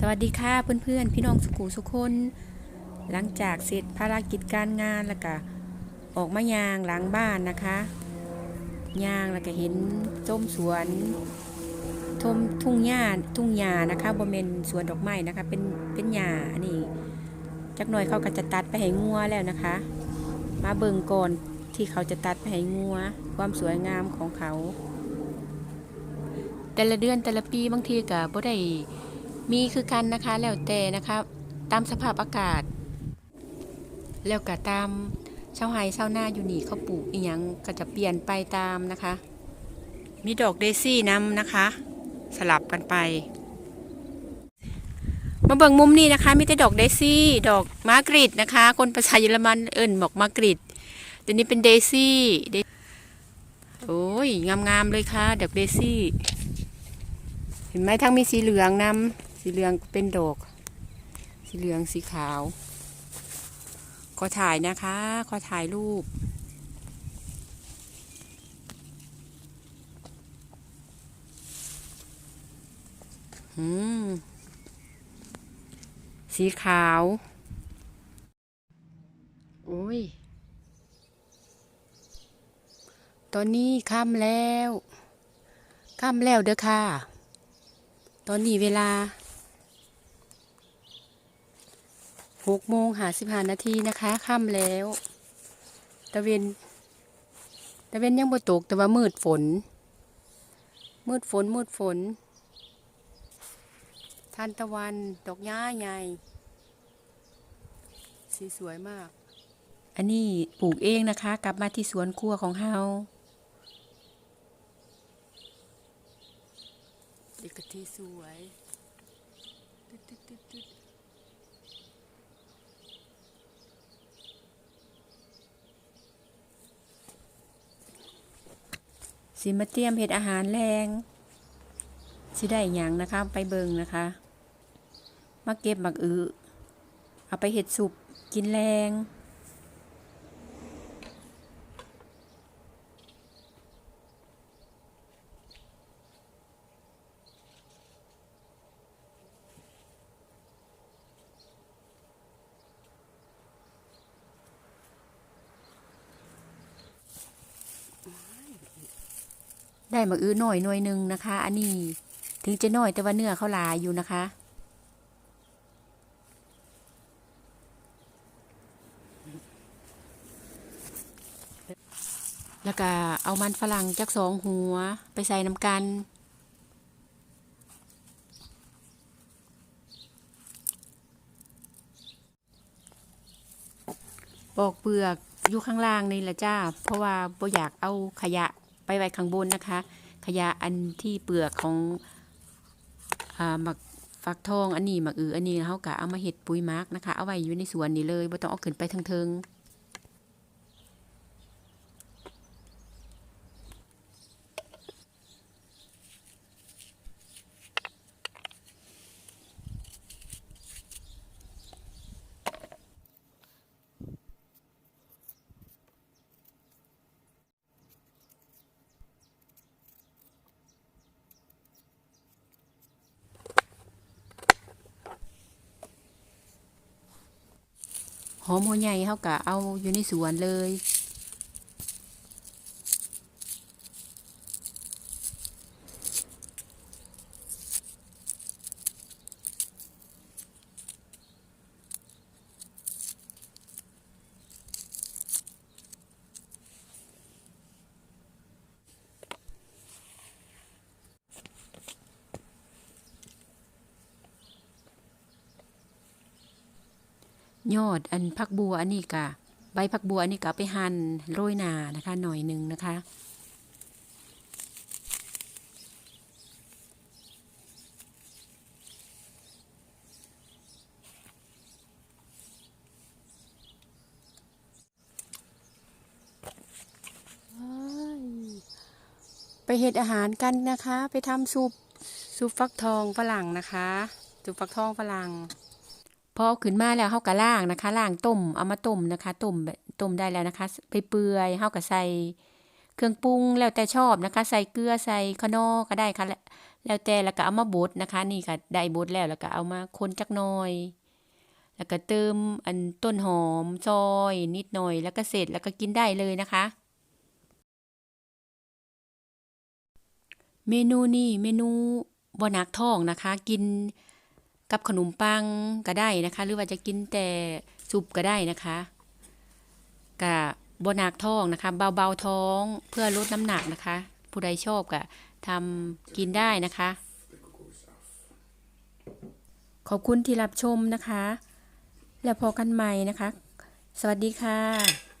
สวัสดีค่ะเพื่อนๆ พี่น้องสุขูสุคน หลังจากเสร็จภารกิจการงานแล้วก็ออกมายางหลังบ้านนะคะยางแล้วก็เห็นส้มสวนทมทุ่งหญ้าทุ่งหญ้านะคะบริเวณสวนดอกไม้นะคะ เป็นเป็นหญ้านนี้จักหน่อยเขาก็จะตัดไปให้งัวแล้วนะคะ มาเบิ่งก่อนที่เขาจะตัดไปให้งัว ความสวยงามของเขา แต่ละเดือนแต่ละปีบางทีก็บ่ได้ มีคือกันนะคะแล้วแต่นะคะตามสภาพอากาศ แล้วก็ตามชาวไร่ชาวนาอยู่นี่เขาปลูกอีหยังก็จะเปลี่ยนไปตามนะคะ มีดอกเดซี่นำนะคะ สลับกันไป มาเบิ่งมุมนี้นะคะมีแต่ดอกเดซี่ดอกมาร์กริตนะคะ คนภาษาเยอรมันเอิ่นบอกมาร์กริตตัวนี้เป็นเดซี่โอ้ยงามๆเลยค่ะดอกเดซี่ เห็นไหมทั้งมีสีเหลืองนำ สีเหลืองเป็นดอก สีเหลืองสีขาว ขอถ่ายนะคะ ขอถ่ายรูป อืม สีขาว โอ้ย ตอนนี้ค่ำแล้วค่ำแล้วเด้อค่ะ ตอนนี้เวลา หกโมงหาสิบห้านาทีนะคะค่ำแล้ว ตะเวนตะเวนยังบ่ตกแต่ว่ามืดฝน มืดฝนมืดฝนทานตะวันดอกหญ้าใหญ่สีสวยมาก อันนี้ปลูกเองนะคะ กลับมาที่สวนครัวของเฮาเด็กกะทิสวยตึ๊ดตึ๊ดตึ๊ดตึ๊ด สิมาเตรียมเห็ดอาหารแรงสิได้หยังนะคะ ไปเบิงนะคะ มาเก็บหมักอือเอาไปเห็ดสุปกินแรง ได้มักอื้อหน่อยหน่วยหนึ่งนะคะ อันนี้ถึงจะน้อยแต่ว่าเนื้อเขาลายอยู่นะคะแล้วก็เอามันฝรั่งจักสองหัวไปใส่น้ำกัน ปอกเปลือกอยู่ข้างล่างนี่แหละจ้า เพราะว่าบ่อยากเอาขยะ ไปไว้ข้างบนนะคะ ขยะอันที่เปลือกของหมักฟักทองอันนี้หมักอืออันนี้เขากะเอามาเห็ดปุ๋ยหมักนะคะ เอาไว้อยู่ในสวนนี่เลยไม่ต้องเอาขึ้นไปทางเทิง หอมหัวใหญ่เขากะเอาอยู่ในสวนเลย ยอดอันพักบัวอันนี้กะใบพักบัวอันนี้ก็เอาไปหั่นโรยหนานะคะ หน่อยหนึ่งนะคะ ไปเฮ็ดอาหารกันนะคะ ไปทำซุปซุปฟักทองฝรั่งนะคะซุปฟักทองฝรั่ง พอขึ้นมาแล้วเฮาก็ล้างนะคะล้างต้มเอามาต้มนะคะต้มต้มได้แล้วนะคะ ไปเปื่อยเฮาก็ใส่เครื่องปรุงแล้วแต่ชอบนะคะ ใส่เกลือใส่ขนอก็ได้ค่ะ แล้วแต่แล้วก็เอามาบดนะคะ นี่ค่ะได้บดแล้วแล้วก็เอามาคนจักหน่อย แล้วก็เติมอันต้นหอมซอยนิดหน่อย แล้วก็เสร็จแล้วก็กินได้เลยนะคะ เมนูนี่เมนูบ่หนักท้องนะคะ กิน กับขนมปังก็ได้นะคะ หรือว่าจะกินแต่ซุปก็ได้นะคะกะบ่หนักท้องนะคะ เบาๆท้องเพื่อลดน้ำหนักนะคะ ผู้ใดชอบก็ทำกินได้นะคะ ขอบคุณที่รับชมนะคะ แล้วพอกันใหม่นะคะ สวัสดีค่ะ